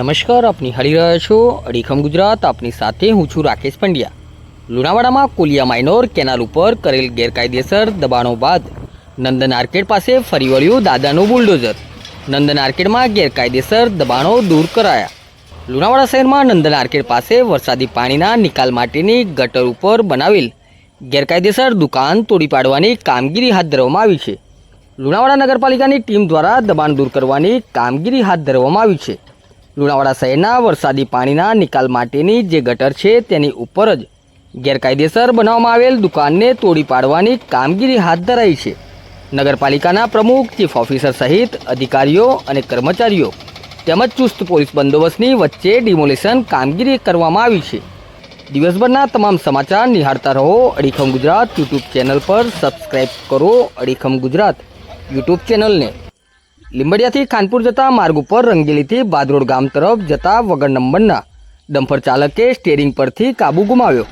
નમસ્કાર, આપની હળી રહ્યા છો અડીખમ ગુજરાત, આપની સાથે હું છું રાકેશ પંડ્યા. લુણાવાડામાં કોલિયા માઇનોર કેનાલ ઉપર કરેલ ગેરકાયદેસર દબાણો બાદ નંદન આર્કેડ પાસે ફરી વળ્યું દાદાનું બુલડોઝર. નંદન આર્કેડમાં ગેરકાયદેસર દબાણો દૂર કરાયા. લુણાવાડા શહેરમાં નંદન આર્કેડ પાસે વરસાદી પાણીના નિકાલ માટેની ગટર ઉપર બનાવેલ ગેરકાયદેસર દુકાન તોડી પાડવાની કામગીરી હાથ ધરવામાં આવી છે. લુણાવાડા નગરપાલિકાની ટીમ દ્વારા દબાણ દૂર કરવાની કામગીરી હાથ ધરવામાં આવી છે. લુણાવાડા શહેરના વરસાદી પાણીના નિકાલ માટેની જે ગટર છે તેની ઉપર જ ગેરકાયદેસર બનાવવામાં આવેલ દુકાનને તોડી પાડવાની કામગીરી હાથ ધરાઈ છે. નગરપાલિકાના પ્રમુખ, ચીફ ઓફિસર સહિત અધિકારીઓ અને કર્મચારીઓ તેમજ ચુસ્ત પોલીસ બંદોબસ્તની વચ્ચે ડિમોલેશન કામગીરી કરવામાં આવી છે. દિવસભરના તમામ સમાચાર નિહાળતા રહો અડીખમ ગુજરાત યુટ્યુબ ચેનલ પર સબસ્ક્રાઈબ કરો અડીખમ ગુજરાત યુટ્યુબ ચેનલને. લીંબડિયાથી ખાનપુર જતા માર્ગ ઉપર રંગેલીથી બાદરોડ ગામ તરફ જતા વગર નંબરના ડમ્ફર ચાલકે સ્ટેરિંગ પરથી કાબુ ગુમાવ્યો.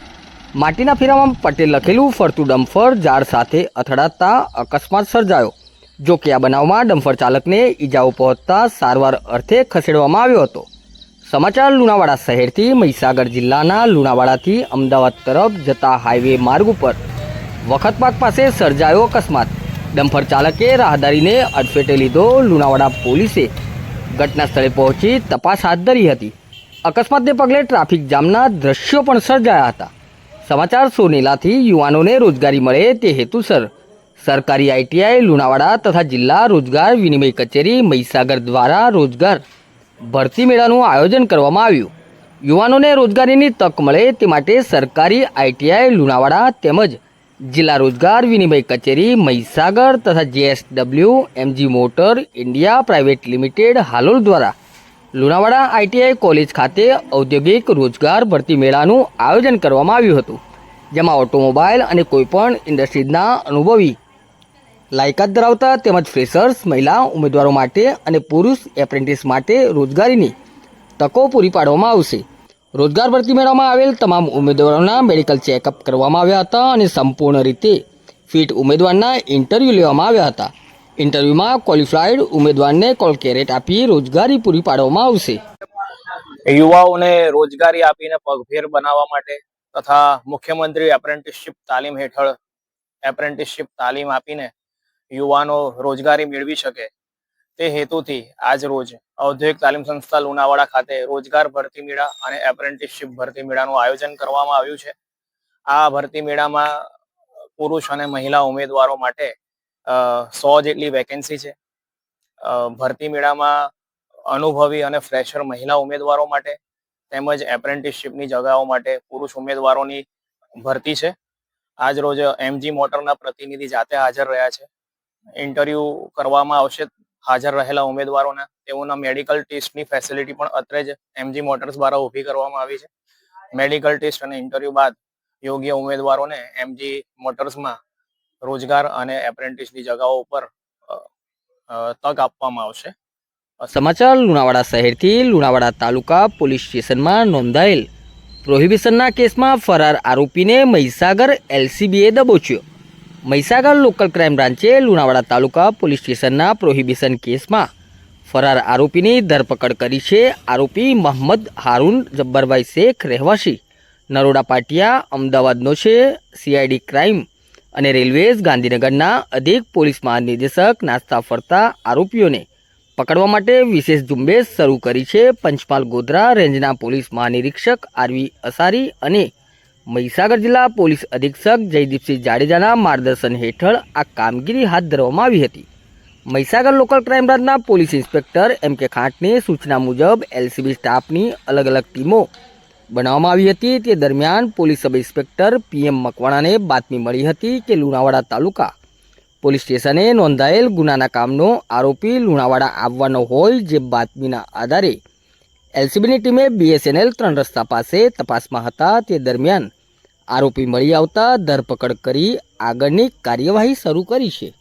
માટીના ફેરામાં પટેલ લખેલું, ફરતું ડમ્ફર ઝાડ સાથે અથડાતા અકસ્માત સર્જાયો. જો કે આ બનાવમાં ડમ્ફર ચાલકને ઈજાઓ પહોંચતા સારવાર અર્થે ખસેડવામાં આવ્યો હતો. સમાચાર લુણાવાડા શહેરથી મહીસાગર જિલ્લાના લુણાવાડાથી અમદાવાદ તરફ જતા હાઈવે માર્ગ ઉપર વખતપાક પાસે સર્જાયો અકસ્માત. ડમ્ફર ચાલકે રાહદારીને અડફેટે લીધો લુણાવાડા પોલીસે. ઘટના સ્થળે પહોંચી તપાસ હાથ ધરી હતી. અકસ્માતને પગલે ટ્રાફિક જામના દ્રશ્યો પણ સર્જાયા હતા. સમાચાર સોનેલાથી યુવાનોને રોજગારી મળે તે હેતુસર. સરકારી આઈટીઆઈ લુણાવાડા તથા જિલ્લા રોજગાર વિનિમય કચેરી મહીસાગર દ્વારા રોજગાર ભરતી મેળાનું આયોજન કરવામાં આવ્યું. યુવાનોને રોજગારીની તક મળે તે માટે સરકારી આઈટીઆઈ લુણાવાડા તેમજ જિલ્લા રોજગાર વિનિમય કચેરી મહીસાગર તથા JSW MG motor India private limited Halol દ્વારા લુણાવાડા આઈટીઆઈ કોલેજ ખાતે ઔદ્યોગિક રોજગાર ભરતી મેળાનું આયોજન કરવામાં આવ્યું હતું, જેમાં ઓટોમોબાઈલ અને કોઈપણ ઇન્ડસ્ટ્રીઝના અનુભવી લાયકાત ધરાવતા તેમજ ફ્રેશર્સ, મહિલા ઉમેદવારો માટે અને પુરુષ એપ્રેન્ટિસ માટે રોજગારીની તકો પૂરી પાડવામાં આવશે. રોજગાર ભરતી મેળવવામાં આવેલ તમામ ઉમેદવારોના મેડિકલ ચેકઅપ કરવામાં આવ્યા હતા અને સંપૂર્ણ રીતે ફિટ ઉમેદવારના ઇન્ટરવ્યૂ લેવામાં આવ્યા હતા. ઇન્ટરવ્યૂમાં ક્વોલિફાઈડ ઉમેદવારને કોલ કેરેટ આપી રોજગારી પૂરી પાડવામાં આવશે. યુવાઓને રોજગારી આપીને પગભેર બનાવવા માટે તથા મુખ્યમંત્રી એપ્રેન્ટિસશીપ તાલીમ હેઠળ એપ્રેન્ટિસશિપ તાલીમ આપીને યુવાનો રોજગારી મેળવી શકે તે હેતુથી આજ રોજ ઔદ્યોગિક તાલીમ સંસ્થા લુણાવાડા ખાતે રોજગાર ભરતી મેળા અને એપ્રેન્ટિસશીપ ભરતી મેળાનું આયોજન કરવામાં આવ્યું છે. આ ભરતી મેળામાં પુરુષ અને મહિલા ઉમેદવારો માટે સો જેટલી વેકેન્સી છે. ભરતી મેળામાં અનુભવી અને ફ્રેશર મહિલા ઉમેદવારો માટે તેમજ એપ્રેન્ટિસશીપની જગાઓ માટે પુરુષ ઉમેદવારોની ભરતી છે. આજ રોજ એમજી મોટરના પ્રતિનિધિ જાતે હાજર રહ્યા છે. ઇન્ટરવ્યુ કરવામાં આવશે હાજર રહેલા ઉમેદવારોના તેઓના મેડિકલ ટેસ્ટની ફેસિલિટી પણ અત્રે જ એમજી મોટર્સ દ્વારા ઊભી કરવામાં આવી છે. મેડિકલ ટેસ્ટ અને ઇન્ટરવ્યુ બાદ યોગ્ય ઉમેદવારોને એમજી મોટર્સમાં રોજગાર અને એપ્રેન્ટિસની જગાઓ ઉપર તક આપવામાં આવશે. સમાચાર લુણાવાડા શહેરથી લુણાવાડા તાલુકા પોલીસ સ્ટેશનમાં નોંધાયેલ. પ્રોહિબિશનના કેસમાં ફરાર આરોપીને મહીસાગર એલસીબીએ દબોચ્યો. મહીસાગર લોકલ ક્રાઇમ બ્રાન્ચે લુણાવાડા તાલુકા પોલીસ સ્ટેશનના પ્રોહિબિશન કેસમાં ફરાર આરોપીની ધરપકડ કરી છે. આરોપી મોહમ્મદ હારૂન જબ્બરભાઈ શેખ રહેવાસી નરોડા પાટિયા, અમદાવાદનો છે. સીઆઈડી ક્રાઇમ અને રેલવેઝ ગાંધીનગરના અધિક પોલીસ મહાનિદેશક નાસ્તા ફરતા આરોપીઓને પકડવા માટે વિશેષ ઝુંબેશ શરૂ કરી છે. પંચમહાલ ગોધરા રેન્જના પોલીસ મહાનિરીક્ષક આરવી અસારી અને મહીસાગર જિલ્લા પોલીસ અધિક્ષક જયદીપસિંહ જાડેજાના માર્ગદર્શન હેઠળ આ કામગીરી હાથ ધરવામાં આવી હતી. મહીસાગર લોકલ ક્રાઇમ બ્રાન્ચના પોલીસ ઇન્સ્પેક્ટર એમ કે ખાંટની સૂચના મુજબ એલસીબી સ્ટાફની અલગ અલગ ટીમો બનાવવામાં આવી હતી. તે દરમિયાન પોલીસ સબ ઇન્સ્પેક્ટર પીએમ મકવાણાને બાતમી મળી હતી કે લુણાવાડા તાલુકા પોલીસ સ્ટેશને નોંધાયેલ ગુનાના કામનો આરોપી લુણાવાડા આવવાનો હોય જે બાતમીના આધારે એલસીબીની ટીમે બીએસએનએલ ત્રણ રસ્તા પાસે તપાસમાં હતા. તે દરમિયાન આરોપી મળી આવતા ધરપકડ કરી આગળની કાર્યવાહી શરૂ કરી છે.